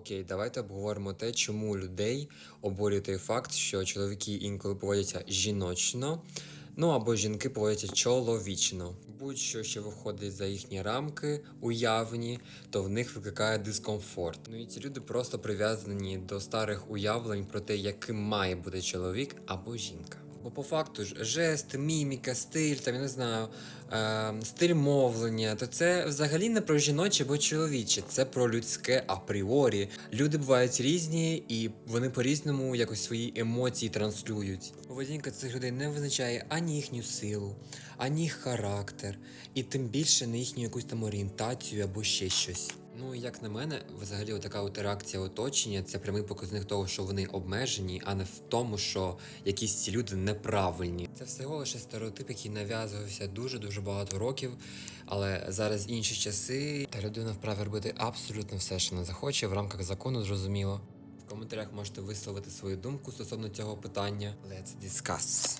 Окей, давайте обговоримо те, чому людей обурює той факт, що чоловіки інколи поводяться жіночно, ну або жінки поводяться чоловічно. Будь-що, що виходить за їхні рамки, уявні, то в них викликає дискомфорт. Ну і ці люди просто прив'язані до старих уявлень про те, яким має бути чоловік або жінка. Бо по факту ж жест, міміка, стиль, там я не знаю, е, стиль мовлення, то це взагалі не про жіноче або чоловіче, це про людське апріорі. Люди бувають різні, і вони по-різному якось свої емоції транслюють. Поведінка цих людей не визначає ані їхню силу, ані їх характер, і тим більше не їхню якусь там орієнтацію або ще щось. Ну, як на мене, взагалі, така от реакція оточення це прямий показник того, що вони обмежені, а не в тому, що якісь ці люди неправильні. Це всього лише стереотип, який нав'язувався дуже дуже багато років, але зараз інші часи, та людина вправі робити абсолютно все, що вона захоче, в рамках закону, зрозуміло. В коментарях можете висловити свою думку стосовно цього питання. Let's discuss.